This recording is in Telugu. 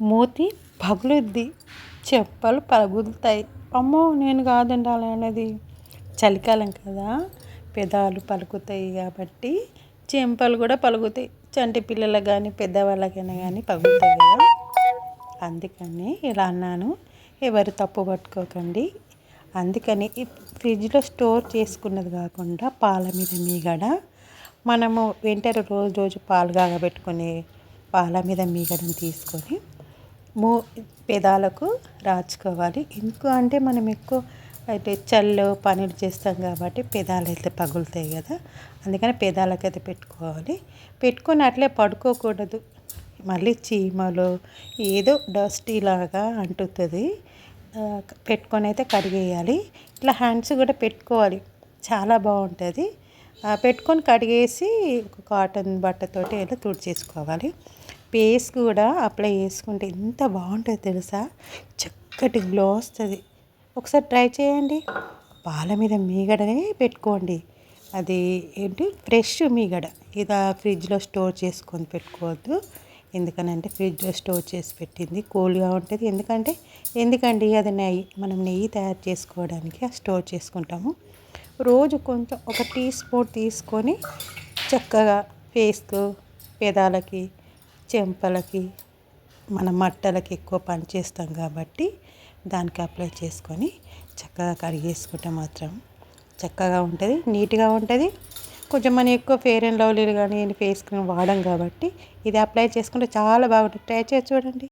మూతి పగులుద్ది చెప్పలు పగులుతాయి అమ్మో నేను కాదండి అలా అనేది. చలికాలం కదా పెదాలు పలుకుతాయి కాబట్టి చెంపలు కూడా పలుకుతాయి. చంటి పిల్లలకు కానీ పెద్దవాళ్ళకైనా కానీ పగులుతాయి కదా. అందుకని ఇలా అన్నాను. ఎవరు తప్పు పట్టుకోకండి. అందుకని ఈ ఫ్రిడ్జ్లో స్టోర్ చేసుకున్నది కాకుండా పాల మీద మీగడ మనము వింటర్ రోజు రోజు పాలు కాగబెట్టుకుని పాల మీద మీగడని తీసుకొని మూ పెదాలకు రాచుకోవాలి. ఎందుకు అంటే మనం ఎక్కువ అయితే చల్లో పనులు చేస్తాం కాబట్టి పెదాలు అయితే పగులుతాయి కదా. అందుకని పెదాలకైతే పెట్టుకోవాలి. పెట్టుకొని అట్లే పడుకోకూడదు. మళ్ళీ చీమలు ఏదో డస్టీ లాగా అంటుతుంది. పెట్టుకొని అయితే కడిగేయాలి. ఇట్లా హ్యాండ్స్ కూడా పెట్టుకోవాలి. చాలా బాగుంటుంది. పెట్టుకొని కడిగేసి ఒక కాటన్ బట్టతోటి ఏదో తుడిచేసుకోవాలి. ఫేస్ కూడా అప్లై చేసుకుంటే ఎంత బాగుంటుంది తెలుసా? చక్కటి గ్లో వస్తుంది. ఒకసారి ట్రై చేయండి. పాల మీద మీగడనే పెట్టుకోండి. అది ఏంటి? ఫ్రెష్ మీగడ. ఇదా ఫ్రిడ్జ్లో స్టోర్ చేసుకొని పెట్టుకోవద్దు. ఎందుకనంటే ఫ్రిడ్జ్లో స్టోర్ చేసి పెట్టింది. కూల్గా ఉంటుంది. ఎందుకంటే ఎందుకండి అది నెయ్యి? మనం నెయ్యి తయారు చేసుకోవడానికి స్టోర్ చేసుకుంటాము. రోజు కొంచెం ఒక టీ స్పూన్ తీసుకొని చక్కగా ఫేస్కు పెదాలకి చెంపలకి మన మట్టలకి ఎక్కువ పని చేస్తాం కాబట్టి దానికి అప్లై చేసుకొని చక్కగా కడిగేసుకుంటే మాత్రం చక్కగా ఉంటుంది నీట్గా ఉంటుంది. కొంచెం మనం ఎక్కువ ఫేర్ అండ్ లవ్లీలు కానీ ఫేస్ క్రీమ్ వాడం కాబట్టి ఇది అప్లై చేసుకుంటే చాలా బాగుంటుంది. ట్రై చేసి చూడండి.